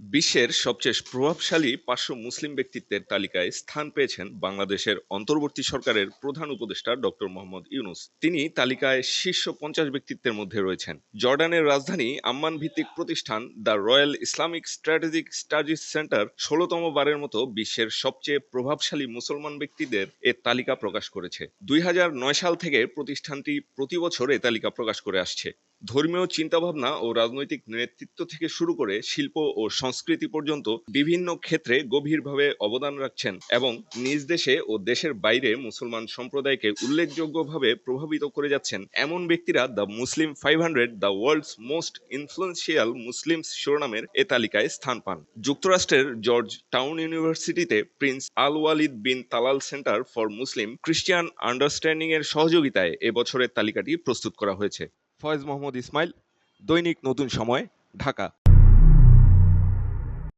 বিশ্বের সবচেয়ে প্রভাবশালী পাঁচশো মুসলিম ব্যক্তিত্বের তালিকায় স্থান পেয়েছেন বাংলাদেশের অন্তর্বর্তী সরকারের প্রধান উপদেষ্টা ডক্টর মোহাম্মদ ইউনুস। তিনি তালিকায় শীর্ষ পঞ্চাশ ব্যক্তিত্বের মধ্যে রয়েছেন। জর্ডানের রাজধানী আম্মান ভিত্তিক প্রতিষ্ঠান the royal Islamic strategic studies centre ষোলতম বারের মতো বিশ্বের সবচেয়ে প্রভাবশালী মুসলমান ব্যক্তিদের এ তালিকা প্রকাশ করেছে। দুই হাজার নয় সাল থেকে প্রতিষ্ঠানটি প্রতি বছর এ তালিকা প্রকাশ করে আসছে। ধর্মীয় চিন্তাভাবনা ও রাজনৈতিক নেতৃত্ব থেকে শুরু করে শিল্প ও সংস্কৃতি পর্যন্ত বিভিন্ন ক্ষেত্রে গভীরভাবে অবদান রাখছেন এবং নিজ দেশে ও দেশের বাইরে মুসলমান সম্প্রদায়কে উল্লেখযোগ্যভাবে প্রভাবিত করে যাচ্ছেন। এমন ব্যক্তিরা the Muslim five hundred, the world's most influential Muslim শিরোনামের এ তালিকায় স্থান পান। যুক্তরাষ্ট্রের জর্জ টাউন ইউনিভার্সিটিতে prince Al Waleed bin Talal centre for Muslim Christian understanding এর সহযোগিতায় এবছরের তালিকাটি প্রস্তুত করা হয়েছে। ফয়েজ মোহাম্মদ ইসমাইল দৈনিক নতুন সময় ঢাকা।